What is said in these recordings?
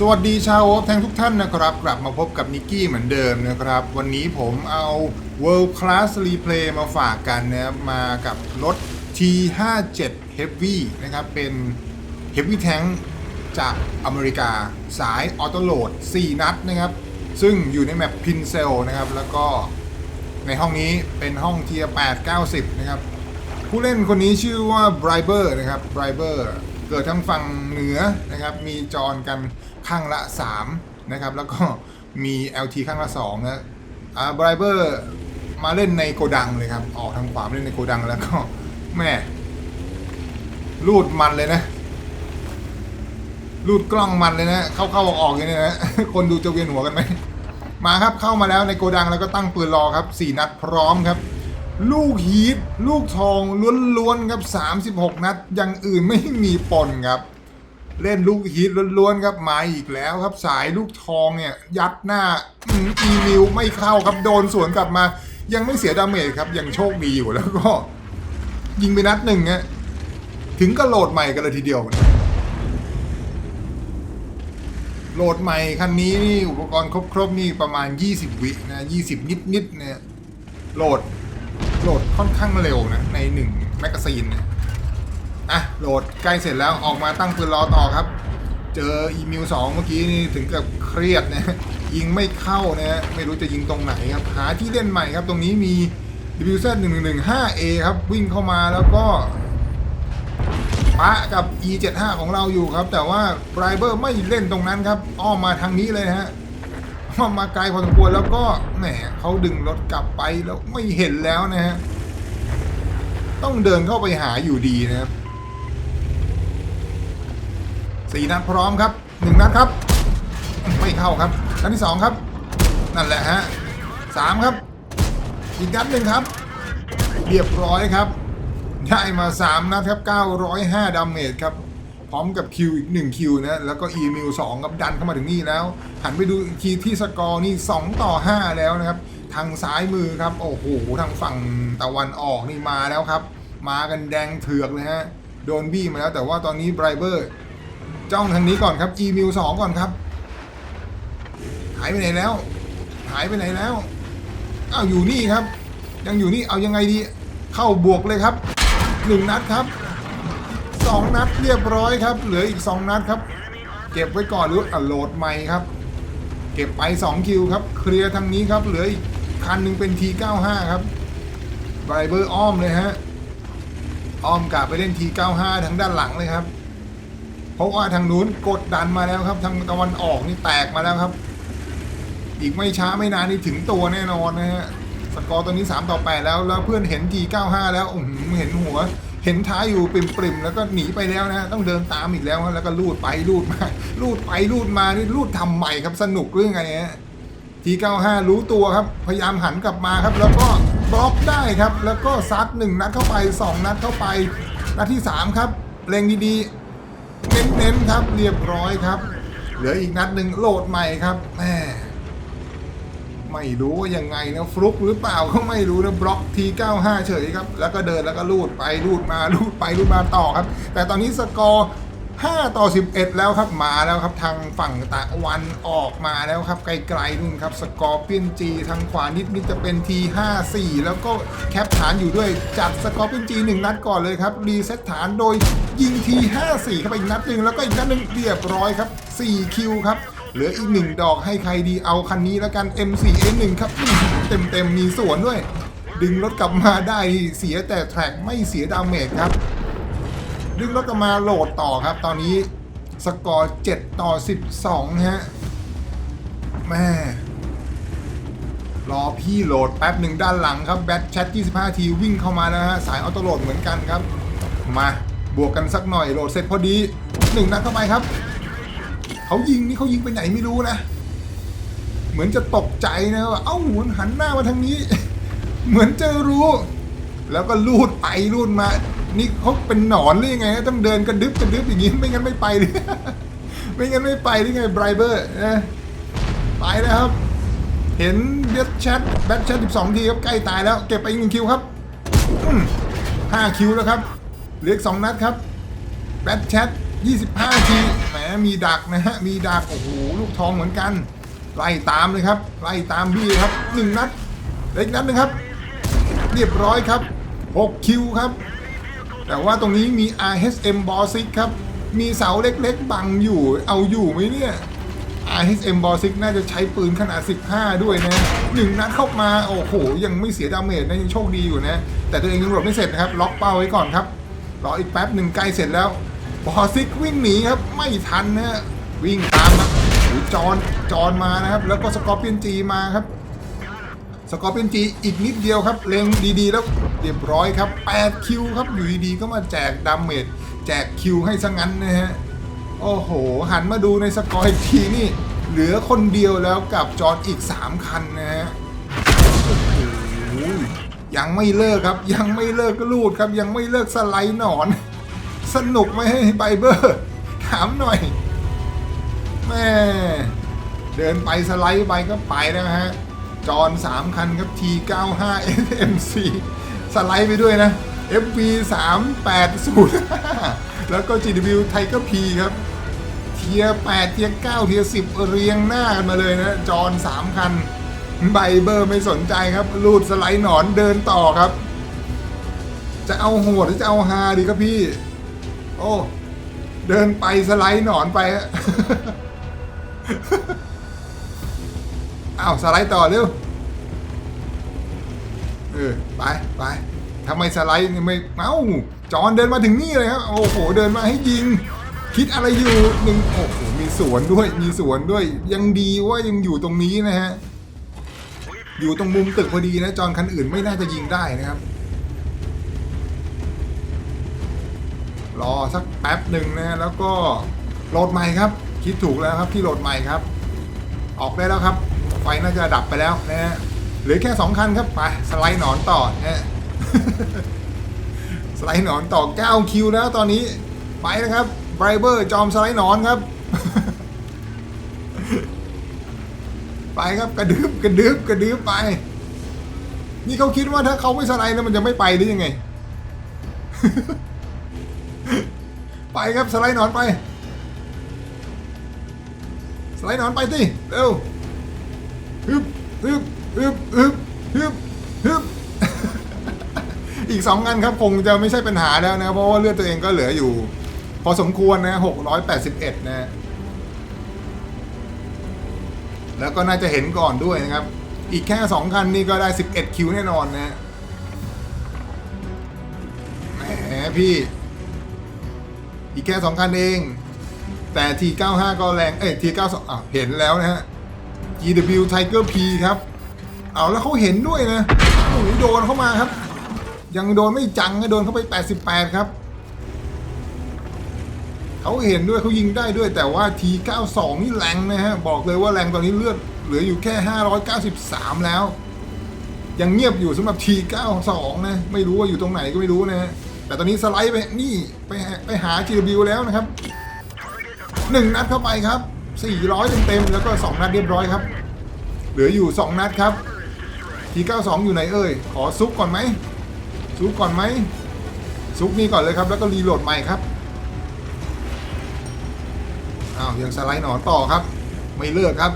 สวัสดีชาวโอ๊ตแทงทุกท่านนะครับ กลับมาพบกับนิกกี้เหมือนเดิมนะครับ วันนี้ผมเอา World Class Replay มาฝากกันนะครับมากับรถ T57 Heavy นะครับ เป็น Heavy Tank จากอเมริกาสายออโตโหลด 4 นัดนะครับ ซึ่งอยู่ในแมปพินเซลนะครับ แล้วก็ในห้องนี้เป็นห้องเทียร์8 90 นะครับ ผู้เล่นคนนี้ชื่อว่าไบรเบอร์นะครับไบรเบอร์ เกิดทั้งฝั่งเหนือนะครับ มีจอรกันข้างละ3นะครับ แล้วก็มี LT ข้างละ2นะอ่าไบรเบอร์มาเล่นในโกดังเลยครับ ออกทางขวามเล่นในโกดังแล้วก็แม่ลูดมันเลยนะลูดกล้องมันเลยนะ เข้าเข้าออกออกอย่างนี้นะ คนดูจะเวียนหัวกันไหม มาครับเข้ามาแล้วในโกดังแล้วก็ตั้งปืนรอครับ 4 นัดพร้อมครับ ลูกฮีทลูกทองล้วนๆครับ 36 นัดอย่างอื่นไม่มีปนครับ เล่นลูกฮีทล้วนๆครับมาอีกแล้วครับสายลูกทองเนี่ย ยัดหน้าอืมอีวิวไม่เข้าครับโดนสวนกลับมา ยังไม่เสียดาเมจครับ ยังโชคดีอยู่แล้วก็ ยิงไปนัดหนึ่งฮะถึงก็โหลดใหม่กันเลยทีเดียว โหลดใหม่คันนี้นี่อุปกรณ์ครบๆนี่ประมาณ 20 วินะ20 นิดๆเนี่ยโหลด โหลดค่อนข้างเร็วนะ ในหนึ่งแมกกาซีนนะอะโหลดใกล้เสร็จแล้วออกมาตั้งปืนรอต่อครับ เจออีมิวสองเมื่อกี้นี่ถึงกับเครียดนะยิงไม่เข้านะฮะไม่รู้จะยิงตรงไหนครับ หาที่เล่นใหม่ครับ ตรงนี้มี WZ 1 1 5 A ครับวิ่งเข้ามาแล้วก็ปะกับ E75 ของเราอยู่ครับ แต่ว่าไบรเบอร์ไม่เล่นตรงนั้นครับ อ้อมมาทางนี้เลยฮะ มมาไกลพอสมควรแล้วก็แหมเขาดึงรถกลับไปแล้วไม่เห็นแล้วนะฮะต้องเดินเข้าไปหาอยู่ดีนะครับสี่นัดพร้อมครับหนึ่งนัดครับ ไม่เข้าครับนัดที่สองครับ นั่นแหละฮะสามครับ อีกนัดหนึ่งครับ เรียบร้อยครับ ได้มา3นัดครับ905ดาเมจครับ พร้อมกับคิวอีก1คิวนะ แล้วก็อีมิว2ครับดันเข้ามาถึงนี่แล้ว หันไปดูอีกทีที่สกอร์นี่ 2 ต่อ 5 แล้วนะครับ ทางซ้ายมือครับ โอ้โห ทางฝั่งตะวันออกนี่มาแล้วครับ มากันแดงเถือกเลยฮะ โดนบี้มาแล้ว แต่ว่าตอนนี้ไบรเบอร์ จ้องทางนี้ก่อนครับอีมิว2ก่อนครับ หายไปไหนแล้ว หายไปไหนแล้วอ้าวอยู่นี่ครับ ยังอยู่นี่เอายังไงดี เข้าบวกเลยครับหนึ่งนัดครับ สองนัดเรียบร้อยครับ เหลืออีกสองนัดครับ เก็บไว้ก่อนหรืออะโหลดใหม่ครับ เก็บไป 2 คิวครับ เคลียร์ทางนี้ครับ เหลืออีกคันหนึ่งเป็น T95 ครับไบเบอร์อ้อมเลยฮะ อ้อมกลับไปเล่น T95 ทางด้านหลังเลยครับ เพราะว่าทางนู้นกดดันมาแล้วครับ ทางตะวันออกนี่แตกมาแล้วครับ อีกไม่ช้าไม่นานนี่ถึงตัวแน่นอนนะฮะสกอร์ตอนนี้ 3 ต่อ 8 แล้ว แล้วเพื่อนเห็น G95 แล้วอื้อหือเห็นหัว เห็นท้ายอยู่ปริมๆแล้วก็หนีไปแล้วนะต้องเดินตามอีกแล้วแล้วก็ลูดไปลูดมาลูดไปลูดมานี่ลูดทำใหม่ครับสนุกหรือไงฮะ T95 รู้ตัวครับ พยายามหันกลับมาครับ แล้วก็บล็อกได้ครับ แล้วก็ซัดหนึ่งนัดเข้าไป2นัดเข้าไปนัดที่3ครับเล็งดีๆเน้นๆครับเรียบร้อยครับ เหลืออีกนัดหนึ่งโหลดใหม่ครับแหม ไม่รู้ยังไงนะฟลุกหรือเปล่าก็ไม่รู้นะบล็อกที95 เฉยครับ แล้วก็เดินแล้วก็ลูดไปลูดมาลูดไปลูดมาต่อครับ แต่ตอนนี้สกอร์5 ต่อ 11 แล้วครับมาแล้วครับทางฝั่งตะวันออกมาแล้วครับ ไกลๆนู่นครับ สกอร์เปียนจีทางขวานิดนิดจะเป็น T54 แล้วก็แคปฐานอยู่ด้วยจัดสกอร์เปียนจีหนึ่งนัดก่อนเลยครับ รีเซ็ตฐานโดยยิง T54 เข้าไปอีกนัดหนึ่งแล้วก็อีกนัดหนึ่งเรียบร้อยครับ4คิวครับ เหลืออีกหนึ่งดอกให้ใครดีเอาคันนี้แล้วกัน M4A1 ครับเต็มเต็มๆมีสวนด้วย ดึงรถกลับมาได้เสียแต่แทร็กไม่เสียดาเมจครับ ดึงรถกลับมาโหลดต่อครับ ตอนนี้สกอร์ 7 ต่อ 12 ฮะแม่รอพี่โหลดแป๊บหนึ่งด้านหลังครับแบทแชท25 ทีวิ่งเข้ามาแล้วฮะ สายออโต้โหลดเหมือนกันครับ มาบวกกันสักหน่อยโหลดเสร็จพอดีหนึ่งนัดเข้าไปครับ เขายิงนี่เขายิงไปไหนไม่รู้นะ เหมือนจะตกใจนะว่าเอ้ามันหันหน้ามาทางนี้ เหมือนจะรู้ แล้วก็ลูดไปลูดมา นี่เขาเป็นหนอนหรือยังไง ต้องเดินกระดึบกระดึบอย่างนี้ไม่งั้นไม่ไปเลยไม่งั้นไม่ไปหรือไงไบรเบอร์นะไปแล้วครับ เห็นเบทแชทแบทแชท12 ทีครับใกล้ตายแล้ว เก็บไปอีกหนึ่งคิวครับห้าคิวแล้วครับเหลืออีกสองนัดครับแบทแชท 25ทีแหมมีดักนะฮะ มีดัก โอ้โห ลูกทองเหมือนกัน ไล่ตามเลยครับ ไล่ตามบี้ครับหนึ่งนัดเล็กนัดหนึงครับ เรียบร้อยครับ 6 คิวครับ แต่ว่าตรงนี้มี RSM b o s i c ครับ มีเสาเล็กๆ บังอยู่ เอาอยู่ไหมเนี่ย RSM b o s i c น่าจะใช้ปืนขนาด 15 ด้วยนะหนึ่งนัดเข้ามา โอ้โห ยังไม่เสียดาเมจนะยังโชคดีอยู่นะ แต่ตัวเองยังหลบไม่เสร็จนะครับ ล็อกเป้าไว้ก่อนครับ รออีกแป๊บหนึ่งใกล้เสร็จแล้ว บอซิกวิ่งหนีครับไม่ทันนะฮะวิ่งตามครับโอ้โหจอนจอนมานะครับ แล้วก็สกอร์เปียนจีมาครับ สกอร์เปียนจีอีกนิดเดียวครับเล็งดีๆ แล้วเรียบร้อยครับ8คิวครับอยู่ดีๆก็มาแจกดาเมจแจกคิวให้ซะงั้นนะฮะโอ้โห หันมาดูในสกอร์อีกทีนี่เหลือคนเดียวแล้วกับจอนอีก 3 คันนะฮะยังไม่เลิกครับ ยังไม่เลิกก็ลูดครับ ยังไม่เลิกสไลด์หนอน สนุกไหมไบเบอร์ ถามหน่อยแม่เดินไปสไลด์ไปก็ไปแล้วฮะ จอน3คันครับ T95 SMC สไลด์ไปด้วยนะ FV 380แล้วก็ GW Tiger P ครับ เทียร์8เทียร์9เทียร์10 เรียงหน้ากันมาเลยนะ จอน3คัน ไบเบอร์ไม่สนใจครับ ลูดสไลด์หนอนเดินต่อครับ จะเอาโหดหรือจะเอาฮาดีครับพี่ โอ้ เดินไปสไลด์หนอนไปฮะอ้าวสไลด์ต่อเร็ว เออ ไปไปทำไมสไลด์ไม่เอ้าจอนเดินมาถึงนี่เลยครับ โอ้โห เดินมาให้ยิง คิดอะไรอยู่หนึ่งโอ้โห มีสวนด้วย มีสวนด้วย ยังดีว่ายังอยู่ตรงนี้นะฮะ อยู่ตรงมุมตึกพอดีนะ จอนคันอื่นไม่น่าจะยิงได้นะครับ รอสักแป๊บหนึ่งนะแล้วก็โหลดใหม่ครับ คิดถูกแล้วครับที่โหลดใหม่ครับ ออกได้แล้วครับ ไฟน่าจะดับไปแล้วนะฮะเหลือแค่2คันครับไปสไลด์หนอนต่อนะฮะสไลด์หนอนต่อ9คิวแล้วตอนนี้ไปนะครับไบรเบอร์จอมสไลด์หนอนครับ ไปครับกระดึบกระดึบกระดึบไป นี่เขาคิดว่าถ้าเขาไม่สไลด์แล้วมันจะไม่ไปหรือยังไง ไปครับสไลด์หนอนไป สไลด์หนอนไปสิเร็วฮึบฮึบฮึบฮึบฮึบฮึบอีกสองงานครับคงจะไม่ใช่ปัญหาแล้วนะเพราะว่าเลือดตัวเองก็เหลืออยู่ พอสมควรนะ681นะแล้วก็น่าจะเห็นก่อนด้วยนะครับ อีกแค่2คันนี่ก็ได้11คิวแน่นอนนะแหมพี่ อีกแค่2คันเอง แต่ T95 ก็แรง เอ้ย T92 อะเห็นแล้วนะฮะ GW Tiger P ครับ เอาแล้วเขาเห็นด้วยนะโอ้โหโดนเข้ามาครับ ยังโดนไม่จังนะโดนเข้าไป 88 ครับเขาเห็นด้วยเขายิงได้ด้วยแต่ว่า T92 นี่แรงนะฮะ บอกเลยว่าแรงตอนนี้เลือดเหลืออยู่แค่ 593 แล้ว ยังเงียบอยู่สำหรับ T92 นะ ไม่รู้ว่าอยู่ตรงไหนก็ไม่รู้นะฮะ แต่ตอนนี้สไลด์ไปนี่ไปไปหาไปหา GW แล้วนะครับหนึ่งนัดเข้าไปครับ 400 เต็มๆแล้วก็ 2 นัดเรียบร้อยครับ เหลืออยู่ 2 นัดครับ T92 อยู่ไหนเอ่ย ขอซุกก่อนไหมซุกก่อนไหมซุกนี่ก่อนเลยครับ แล้วก็รีโหลดใหม่ครับอ้าวยังสไลด์หนอนต่อครับ ไม่เลิกครับ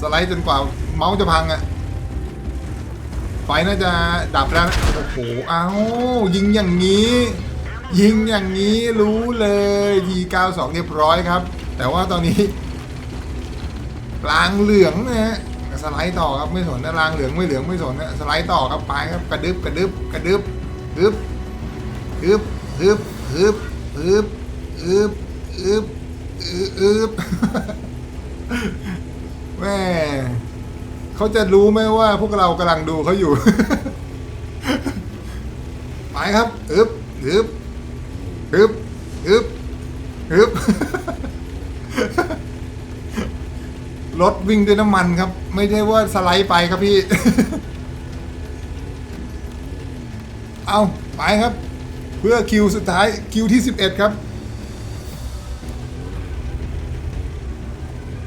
สไลด์จนกว่าเมาส์จะพังอะ ไฟน่าจะดับแล้วโอ้โหเอายิงอย่างนี้ ยิงอย่างนี้รู้เลยที92เรียบร้อยครับ แต่ว่าตอนนี้รางเหลืองนะฮะสไลด์ต่อครับไม่สนนะรางเหลืองไม่เหลืองไม่สนนะสไลด์ต่อครับไปครับกระดึบกระดึบกระดึบฮึบฮึบฮึบฮึบฮึบฮึบฮึบฮึบแม่ เขาจะรู้ไหมว่าพวกเรากำลังดูเขาอยู่ ไปครับอึบอึบอึบอึบอึบรถวิ่งด้วยน้ำมันครับ ไม่ใช่ว่าสไลด์ไปครับพี่ เอาไปครับ เพื่อคิวสุดท้ายคิวที่11ครับ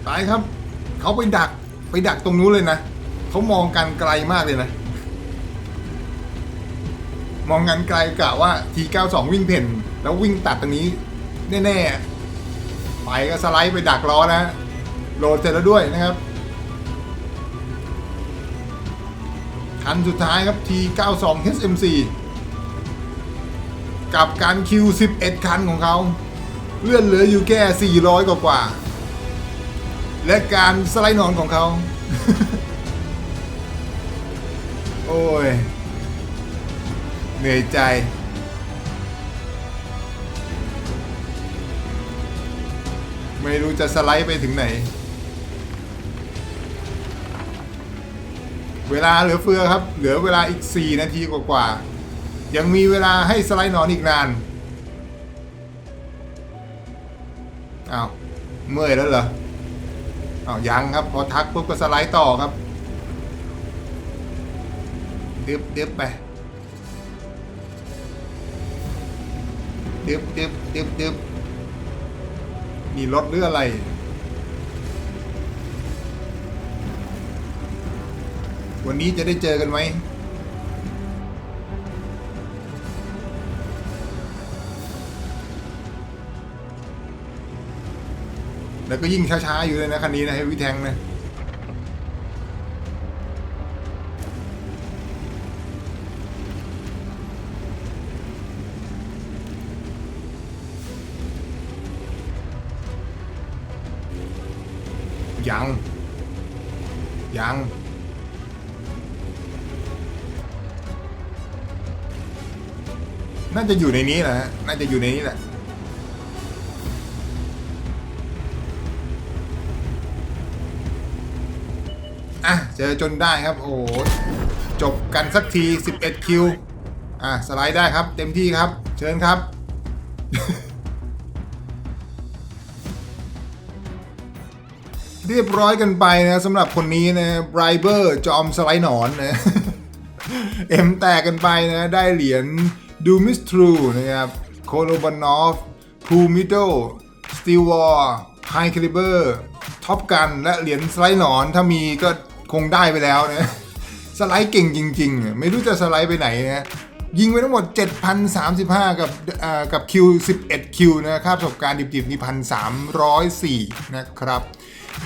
ไปครับ เขาไปดัก ไปดักตรงนู้นเลยนะเขามองกันไกลมากเลยนะ มองงานไกลกะว่า T92 วิ่งเพ่น แล้ววิ่งตัดตรงนี้ แน่ๆ ไปก็สไลด์ไปดักล้อนะ โหลดเสร็จแล้วด้วยนะครับคันสุดท้ายครับ T92 HMC กับการคิว11 คันของเขา เลื่อนเหลืออยู่แค่ 400 กว่ากว่า และการสไลด์นอนของเขา โอ้ย เหนื่อยใจ ไม่รู้จะสไลด์ไปถึงไหน เวลาเหลือเฟือครับ เหลือเวลาอีก 4 นาทีกว่าๆ ยังมีเวลาให้สไลด์นอนอีกนาน อ้าว เมื่อยแล้วเหรอ อ้าวยังครับ พอทักปุ๊บก็สไลด์ต่อครับ ดึบดึบไป ดึบดึบดึบดึบมีรถหรืออะไร วันนี้จะได้เจอกันไหม แล้วก็ยิ่งช้าๆอยู่เลยนะคันนี้นะให้วิแทงนะยัง ยัง น่าจะอยู่ในนี้แหละฮะน่าจะอยู่ในนี้แหละ เจอจนได้ครับ โอ้โหจบกันสักที 11 คิว อะ สไลด์ได้ครับ เต็มที่ครับ เชิญครับ เรียบร้อยกันไปนะสำหรับคนนี้นะไบรเบอร์จอมสไลด์หนอนนะ เอ็มแตกกันไปนะ ได้เหรียญดูมิสทรูนะครับโคโลบานอฟพูมิโดสตีวอร์ไฮคลิเบอร์ท็อปกันและเหรียญสไลด์หนอนถ้ามีก็ คงได้ไปแล้วนะสไลด์เก่งจริงๆ ไม่รู้จะสไลด์ไปไหนนะยิงไปทั้งหมด 7,035 กับอ่ากับคิว 11 คิวนะครับประสบการณ์ดิบๆนี่1,304 นะครับ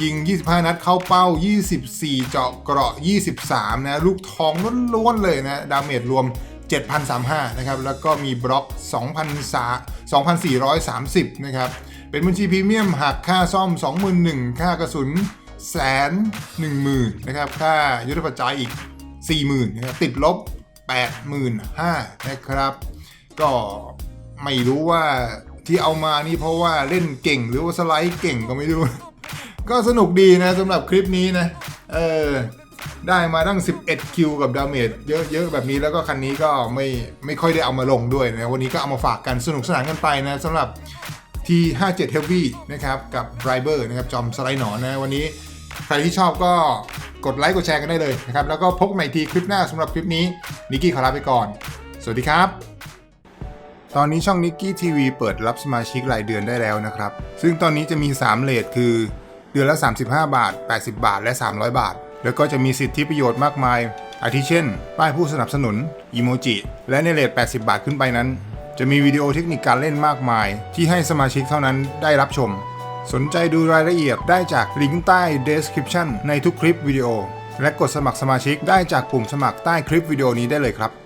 ยิง 25 นัดเข้าเป้า 24 เจาะเกราะ 23 นะ ลูกทองล้วนๆเลยนะ ดาเมจรวม 7,035 นะครับ แล้วก็มีบล็อก2,430 นะครับ เป็นบัญชีพรีเมียมหักค่าซ่อม 21,000ค่ากระสุน แสนหนึ่งหมื่นนะครับ ค่ายุทธปัจจัยอีก 40,000นะครับติดลบ 85,000นะครับ ก็ไม่รู้ว่าที่เอามานี่เพราะว่าเล่นเก่งหรือว่าสไลด์เก่งก็ไม่รู้ ก็สนุกดีนะสำหรับคลิปนี้นะ เออได้มาตั้ง 11 คิวกับดาเมจเยอะๆ แบบนี้แล้วก็คันนี้ก็ไม่ไม่ค่อยได้เอามาลงด้วยนะ วันนี้ก็เอามาฝากกันสนุกสนานกันไปนะสำหรับ T57 Heavy นะครับ กับ d r i v e r นะครับ จอมสไลด์หนอนนะ วันนี้ ใครที่ชอบก็กดไลค์กดแชร์กันได้เลยนะครับ แล้วก็พบกันใหม่ทีคลิปหน้าสำหรับคลิปนี้นิกกี้ขอลาไปก่อน สวัสดีครับ ตอนนี้ช่องนิกกี้ทีวีเปิดรับสมาชิกรายเดือนได้แล้วนะครับ ซึ่งตอนนี้จะมี 3เลทคือเดือนละ 35 บาท 80 บาท และ 300 บาท แล้วก็จะมีสิทธิประโยชน์มากมาย อาทิเช่น ป้ายผู้สนับสนุนอีโมจิ และในเลท80 บาทขึ้นไปนั้น จะมีวิดีโอเทคนิคการเล่นมากมาย ที่ให้สมาชิกเท่านั้นได้รับชม สนใจดูรายละเอียดได้จากลิงก์ใต้ description ในทุกคลิปวิดีโอ และกดสมัครสมาชิกได้จากปุ่มสมัครใต้คลิปวิดีโอนี้ได้เลยครับ